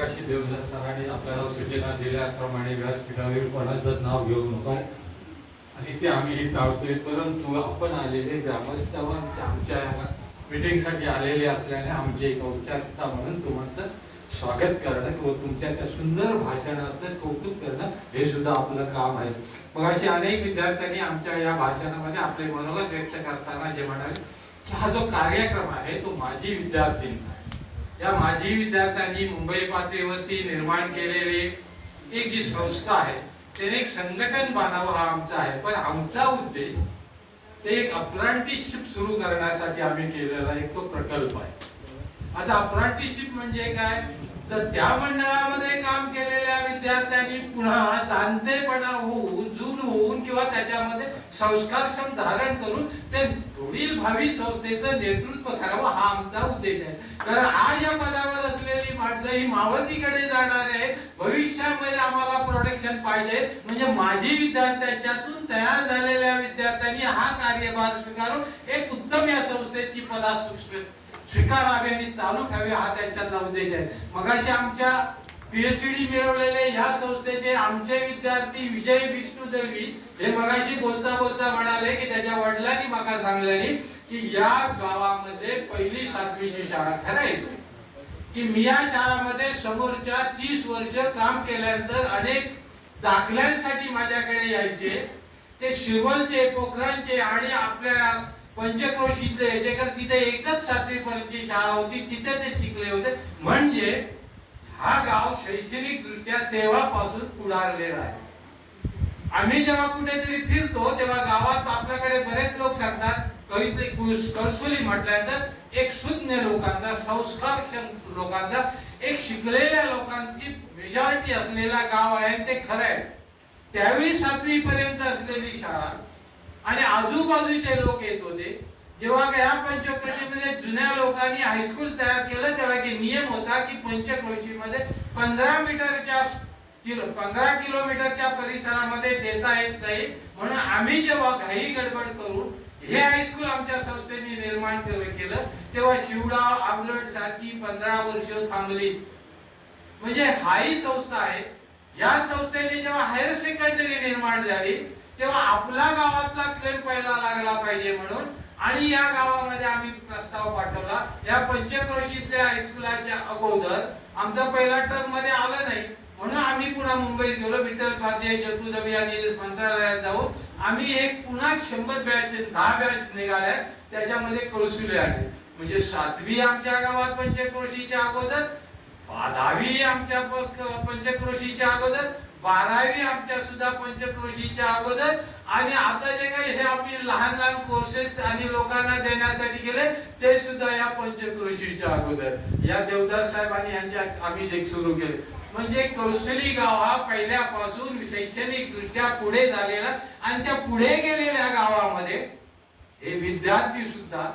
मगाशी देवदास सरांनी आपल्याला सूचना दिल्याप्रमाणे व्यासपीठावर कोणाचं नाव घेऊ नको. आणि ते आम्ही टाळतोय. परंतु आपण आलेले ग्रामस्थ आमच्या- मीटिंगसाठी आलेले असल्याने आमचे एक औपचारिकता म्हणून तुम्हाला स्वागत करणं व तुमच्या त्या सुंदर भाषणाचं कौतुक करणं हे सुद्धा आपलं काम आहे. मग अशी अनेक विद्यार्थ्यांनी आमच्या या भाषणामध्ये आपले मनोगत व्यक्त करताना जे म्हणाले की हा जो कार्यक्रम आहे तो माजी विद्यार्थी या माजी विद्यार्थ्यांनी मुंबई पातळीवरती निर्माण केलेली एक जी संस्था आहे त्याने एक संघटन बांधावं हा आमचा आहे. पण आमचा उद्देश ते एक अप्रांटिसशिप सुरू करण्यासाठी आम्ही केलेला एक तो प्रकल्प आहे. आता अप्रांटिसशिप म्हणजे काय? तर त्या मंडळामध्ये काम केलेल्या विद्यार्थ्यांनी पुन्हा जाणतेपणा होऊन जून होऊन किंवा त्याच्यामध्ये संस्कारक्षम धारण करून ते पुढील भावी संस्थेचं नेतृत्व करावं हा आमचा उद्देश आहे. कारण आज या पदावर असलेली माणसं ही मावतीकडे जाणार आहे भविष्यामध्ये आम्हाला प्रोटेक्शन पाहिजे. म्हणजे माझी विद्यार्थ्यांच्यातून तयार झालेल्या विद्यार्थ्यांनी हा कार्यभार स्वीकारून एक उत्तम या संस्थेची पदा स्वी- स्वीकारावी आणि चालू ठेवी हा त्यांच्यातला उद्देश आहे. मगाशी आमच्या पीएचडी मिळवलेले ह्या संस्थेचे आमचे विद्यार्थी विजय विष्णू दळवी हे मगाशी बोलता बोलता म्हणाले की त्याच्या वडिलांनी मला सांगल्यानी की या गावामध्ये पहिली सातवीची शाळा खरं आहे की मी या शाळामध्ये समोरच्या तीस वर्ष काम केल्यानंतर अनेक दाखल्यांसाठी माझ्याकडे यायचे. ते शिवलचे पोखरणचे आणि आपल्या पंचक्रोशीतले याचे तिथे एकच सातवी पर्यंतची शाळा होती तिथे ते शिकले होते. म्हणजे हा गाव शैक्षणिक दृष्ट्या तेव्हापासून पुढारलेला आहे. आम्ही जेव्हा कुठेतरी फिरतो तेव्हा गावात आपल्याकडे बरेच लोक सांगतात कविते कळसुली म्हटल्यानंतर एक शून्य लोकांचा संस्कारक्षम लोकांचा एक शिकलेल्या लोकांची मेजॉरिटी असलेला गाव आहे ते खरं आहे. त्यावेळी सातवी पर्यंत असलेली शाळा आणि आजूबाजूचे लोक येत होते. जेव्हा या पंचक्रोशीमध्ये जुन्या लोकांनी हायस्कूल तयार केलं तेव्हा की नियम होता की पंचक्रोशीमध्ये पंधरा मीटरच्या किलो पंधरा किलोमीटरच्या परिसरामध्ये देता येत नाही. म्हणून आम्ही जेव्हा घाई गडबड करून हे हायस्कूल आमच्या संस्थेने निर्माण केलं केलं तेव्हा शिवडाव आमलट सारखी पंधरा वर्ष थांबली. म्हणजे हाही संस्था आहे. या संस्थेने जेव्हा हायर सेकंडरी निर्माण झाली तेव्हा आपला गावातला क्लेम पहिला लागला पाहिजे म्हणून आणि या गावामध्ये आम्ही प्रस्ताव पाठवला. या पंचक्रोशीतल्या हायस्कुलाच्या अगोदर आमचा पहिला टर्ममध्ये आलं नाही. म्हणून आम्ही पुन्हा मुंबईत गेलो. विठ्ठल खाते दबी आणि मंत्रालयात जाऊन आम्ही एक पुन्हा शंभर बॅच दहा बॅच निघाल्या. त्याच्यामध्ये कळसुले आले. म्हणजे सातवी आमच्या गावात पंचक्रोशीच्या अगोदर दहावी आमच्या पंचक्रोशीच्या अगोदर बारावी आमच्या सुद्धा पंचक्रोशीच्या अगोदर. आणि आता जे काही हे आम्ही लहान लहान कोर्सेस आणि लोकांना देण्यासाठी गेले ते सुद्धा या पंचक्रोशीच्या अगोदर. या देवदार साहेबांनी यांच्या आम्ही जे सुरू केले. म्हणजे कौशली गाव हा पहिल्यापासून शैक्षणिक दृष्ट्या पुढे झालेला आणि त्या पुढे गेलेल्या गावामध्ये हे विद्यार्थी सुद्धा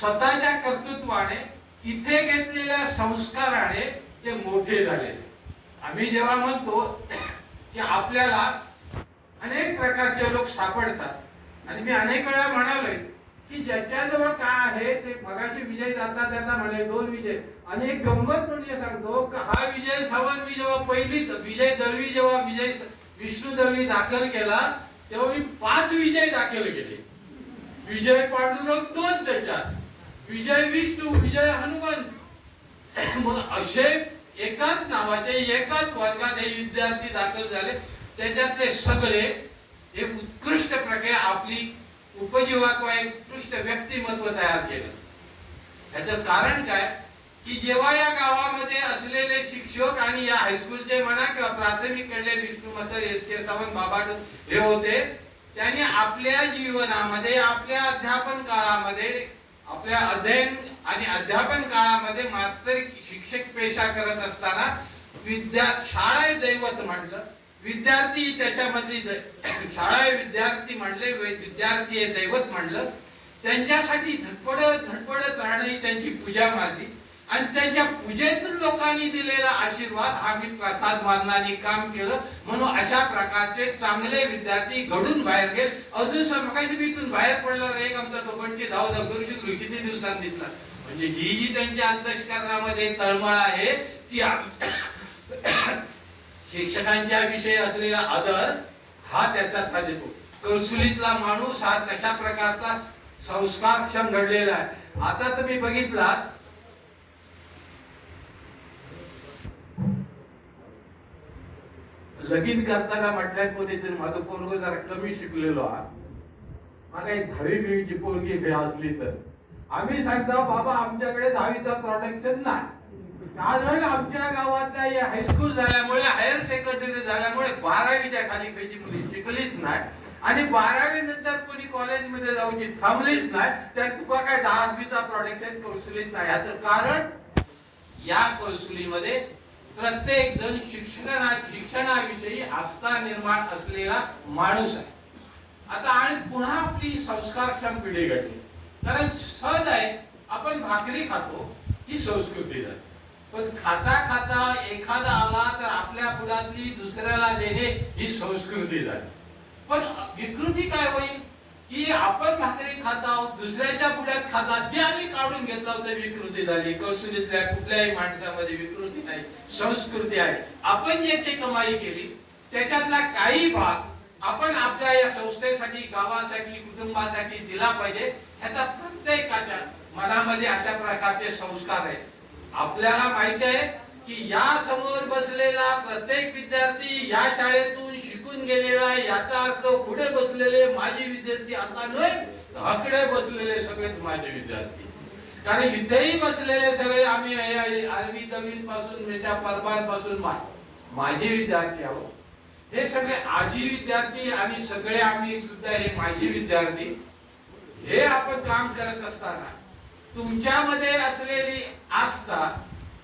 स्वतःच्या कर्तृत्वाने इथे घेतलेल्या संस्काराने ते मोठे झाले. आम्ही जेव्हा म्हणतो की आपल्याला अनेक प्रकारचे लोक सापडतात. आणि मी अनेक वेळा म्हणालोय की ज्याच्याजवळ काय आहे ते मगाशी विजय जाता त्यांना म्हणे दोन विजय. आणि एक गंमत म्हणजे सांगतो की हा विजय सावंत मी जेव्हा पहिली विजय दळवी जेव्हा विजय विष्णू दळवी दाखल केला तेव्हा मी पाच विजय दाखल केले. विजय पांडुरंग दोन त्याच्यात. विजय विष्णू विजय हनुमान. मग असे एकाच नावाचे एकाच वर्गात हे विद्यार्थी दाखल झाले. त्याच्यातले सगळे हे उत्कृष्ट प्रकारे आपली उपजीविका एक उत्कृष्ट व्यक्तिमत्व तयार केलं. ह्याचं कारण काय? की जेव्हा या गावामध्ये असलेले शिक्षक आणि या हायस्कूलचे म्हणा किंवा प्राथमिक कडले विष्णू मत एस के सावंत बाबा हे होते. त्यांनी आपल्या जीवनामध्ये आपल्या अध्यापन काळामध्ये आपल्या अध्ययन आणि अध्यापन काळामध्ये मास्तर शिक्षक पेशा करत असताना विद्या शाळा दैवत म्हटलं विद्यार्थी त्याच्यामध्ये शाळा विद्यार्थी म्हणले विद्यार्थी हे दैवत म्हणलं. त्यांच्यासाठी धडपडत धडपडत राहणे त्यांची पूजा मारली. आणि त्यांच्या पूजेतून लोकांनी दिलेला आशीर्वाद हा मी प्रसाद बांधणारी काम केलं. म्हणून अशा प्रकारचे चांगले विद्यार्थी घडून बाहेर गेले. अजून समकाशी मी इथून बाहेर पडल्यावर एक आमचा दोघांची धाव गुरुजी किती दिवसांनी दिसला म्हणजे ही जी त्यांच्या अंतस्करणामध्ये तळमळ आहे ती शिक्षकांच्या विषयी असलेला आदर हा त्याचा फायदा कौसुलीतला माणूस हा कशा प्रकारचा संस्कारक्षम घडलेला आहे. आता तुम्ही बघितलात लगीन करताना म्हटल्या कोणीतरी माझं पोरग जरा कमी शिकलेलो आहे मला एक दहावी बिवीची पोरगी हे असली तर. आम्ही सांगतो बाबा आमच्याकडे दहावीचा प्रोटेक्शन नाही. आज आमच्या गावातल्या या हायस्कूल झाल्यामुळे हायर सेकंडरी झाल्यामुळे बारावीच्या खाली काही मुली शिकलीच नाही. आणि बारावी नंतर कोणी कॉलेजमध्ये जाऊची थांबलीच नाही त्या तुका काय दहावीचा प्रोटेक्शन कौशलीच नाही. याचं कारण या कौशलीमध्ये प्रत्येक जण शिक्षणा शिक्षणाविषयी आस्था निर्माण असलेला माणूस आहे. आता आणि पुन्हा आपली संस्कारक्षम पिढी घडली. कारण सहज आहे आपण भाकरी खातो ही संस्कृती जाते पण खाता खाता एखादा आला तर आपल्या पुढातली दुसऱ्याला देणे ही संस्कृती झाली. पण विकृती काय होईल? की आपण भाकरी खात आहोत दुसऱ्याच्या पुढ्यात खातात जे आम्ही काढून घेतलं होतं विकृती झाली. कौशलीतल्या कुठल्याही माणसामध्ये विकृती नाही संस्कृती आहे. आपण जे कमाई केली त्याच्यातला काही भाग आपण आपल्या या संस्थेसाठी गावासाठी कुटुंबासाठी दिला पाहिजे. ह्याचा प्रत्येकाच्या मनामध्ये अशा प्रकारचे संस्कार आहेत. आपल्याला माहिती आहे की या समोर बसलेला प्रत्येक विद्यार्थी या शाळेतून शिकून गेलेला आहे याचा अर्थ पुढे बसलेले माझे विद्यार्थी आता नाही हकडे बसलेले सगळेच माझे विद्यार्थी. कारण इथेही बसलेले सगळे आम्ही अरबी जमीन पासून त्या परबारपासून माझे विद्यार्थी आहोत. हे सगळे आजी विद्यार्थी आणि सगळे आम्ही सुद्धा हे माझे विद्यार्थी. हे आपण काम करत असताना तुमच्यामध्ये असलेली आस्था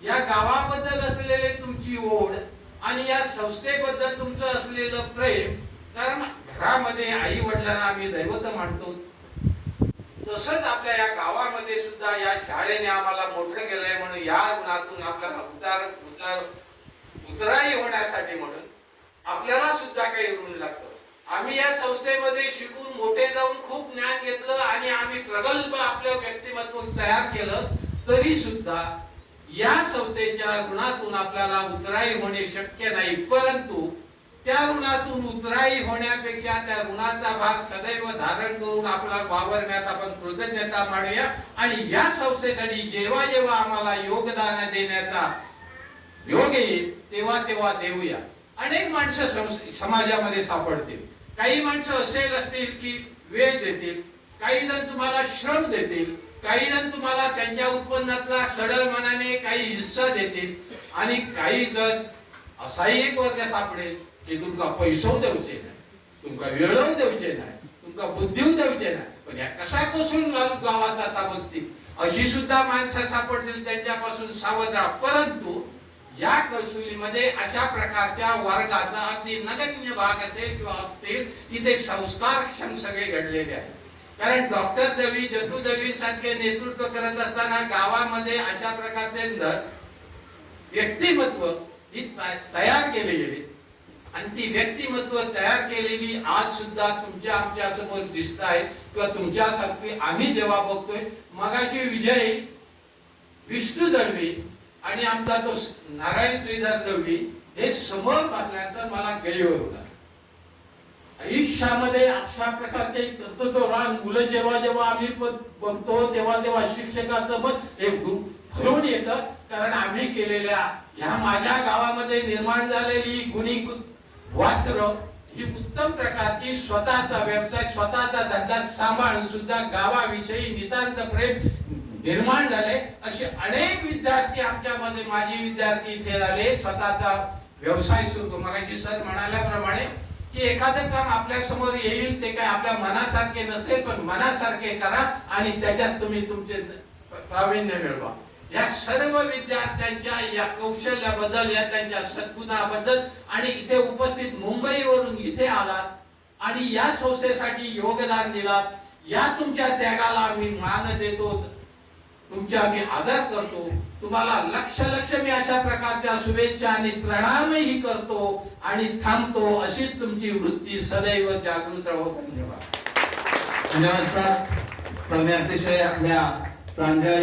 या गावाबद्दल असलेली तुमची ओढ आणि या संस्थेबद्दल तुमचं असलेलं प्रेम कारण घरामध्ये आई वडिलांना आम्ही दैवत मानतो. तसंच आपल्या या गावामध्ये सुद्धा या शाळेने आम्हाला मोठं केलंय म्हणून या गुणातून आपल्याला उतार उतार उतराई होण्यासाठी म्हणून आपल्याला सुद्धा काही ऋण लागतं. आम्ही या संस्थेमध्ये शिकून मोठे जाऊन खूप ज्ञान घेतलं आणि आम्ही प्रगल्भ आपलं व्यक्तिमत्व तयार केलं तरी सुद्धा या संस्थेच्या ऋणातून आपल्याला उतराई होणे शक्य नाही. परंतु त्या ऋणातून उतराई होण्यापेक्षा त्या ऋणाचा भाग सदैव धारण करून आपला वावरण्यात आपण कृतज्ञता मानूया आणि या संस्थेसाठी जेव्हा जेव्हा आम्हाला योगदान देण्याचा योग येईल तेव्हा तेव्हा देऊया. अनेक माणसं समाजामध्ये सापडतील. काही माणसं असेल असतील की वेळ देतील. काही जण तुम्हाला श्रम देतील. काही जण तुम्हाला त्यांच्या उत्पन्नातला सरळ मनाने काही हिस्सा देतील आणि काही जण असाही एक वर्ग सापडेल की तुमका पैसो देऊचे नाही तुमका वेळव देऊचे नाही तुमका बुद्धीव देऊचे नाही. पण या कशा कोसळून घालू गावात आता बघतील? अशी सुद्धा माणसं सापडतील त्यांच्यापासून सावध राहा परंतु या कौशलीमध्ये अशा प्रकारच्या वर्गाचा अगदी नगण्य भाग असेल किंवा असतील तिथे संस्कारक्षम सगळे घडलेले आहेत. कारण डॉक्टर दवी जतू दवी सारखे नेतृत्व करत असताना गावामध्ये अशा प्रकारचे न- व्यक्तिमत्व ही त- तयार केले गेली आणि ती व्यक्तिमत्व तयार केलेली आज सुद्धा तुमच्या आमच्यासमोर दिसत आहे किंवा तुमच्यासारखी आम्ही जेव्हा बघतोय मगाशी विजय विष्णू दळवी आणि आमचा तो नारायण श्रीधर दळवी हे समोर बसल्यानंतर मला गैर होता आयुष्यामध्ये अशा प्रकारचे तत्वरान मुलं जेव्हा जेव्हा आम्ही बघतो तेव्हा तेव्हा शिक्षकाचं पण हे गु- भरून येतं. कारण आम्ही केलेल्या ह्या माझ्या गावामध्ये निर्माण झालेली गुणी वास्त्र ही उत्तम प्रकारची स्वतःचा व्यवसाय स्वतःचा धंदा सांभाळून सुद्धा गावाविषयी नितांत प्रेम निर्माण झाले. असे अनेक विद्यार्थी आमच्यामध्ये माजी विद्यार्थी इथे झाले स्वतःचा व्यवसाय सुरू मगाशी सर म्हणाल्याप्रमाणे की एखादं काम आपल्यासमोर येईल ते काय आपल्या मनासारखे नसेल पण मनासारखे करा आणि त्याच्यात तुम्ही तुमचे प्रावीण्य मिळवा. या सर्व विद्यार्थ्यांच्या या कौशल्याबद्दल या त्यांच्या सद्गुणाबद्दल आणि इथे उपस्थित मुंबईवरून इथे आलात आणि या संस्थेसाठी योगदान दिलात या तुमच्या त्यागाला आम्ही मान देतो. तुमच्या मी आदर करतो. तुम्हाला लक्ष लक्ष मी अशा प्रकारच्या शुभेच्छा आणि प्रणामही करतो आणि थांबतो. अशीच तुमची वृत्ती सदैव जागृत राहो. धन्यवाद. धन्यवाद सर अतिशय आपल्या प्रांजळ